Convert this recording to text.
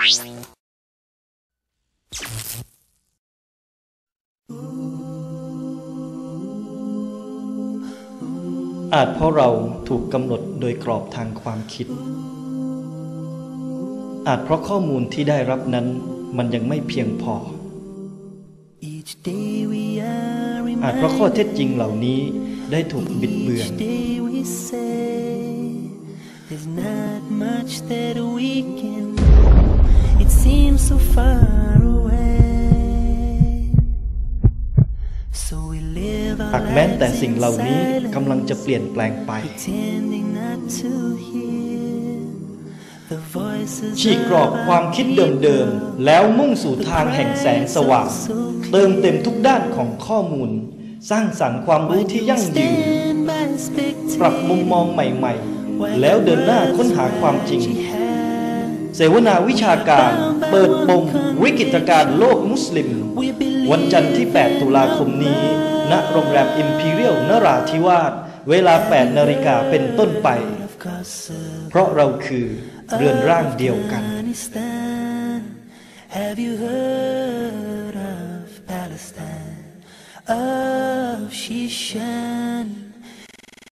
อาจเพราะเราถูกกำหนดโดยกรอบทางความคิด อาจเพราะข้อมูลที่ได้รับนั้นมันยังไม่เพียงพอ อาจเพราะข้อเท็จจริงเหล่านี้ได้ถูกบิดเบือน There's not much that we can do. It seems so far away. So we live our หากแม้แต่สิ่งเหล่านี้กำลังจะเปลี่ยนแปลงไป pretending not to hear the voices ฉีกกรอบความคิดเดิมๆ แล้วมุ่งสู่ทางแห่งแสงสว่าง เติมเต็มทุกด้านของข้อมูล สร้างสรรค์ความรู้ที่ยั่งยืน ปรับมุมมองใหม่ๆ แล้วเดินหน้าค้นหาความจริง เสวนาวิชาการ เปิดปมวิกฤตการณ์โลกมุสลิม วันจันทร์ที่ 8 ตุลาคมนี้ ณ โรงแรมอิมพีเรียลนราธิวาส เวลา 8 นาฬิกาเป็นต้นไป เพราะเราคือเรือนร่างเดียวกัน Have you heard of Palestine of Shishan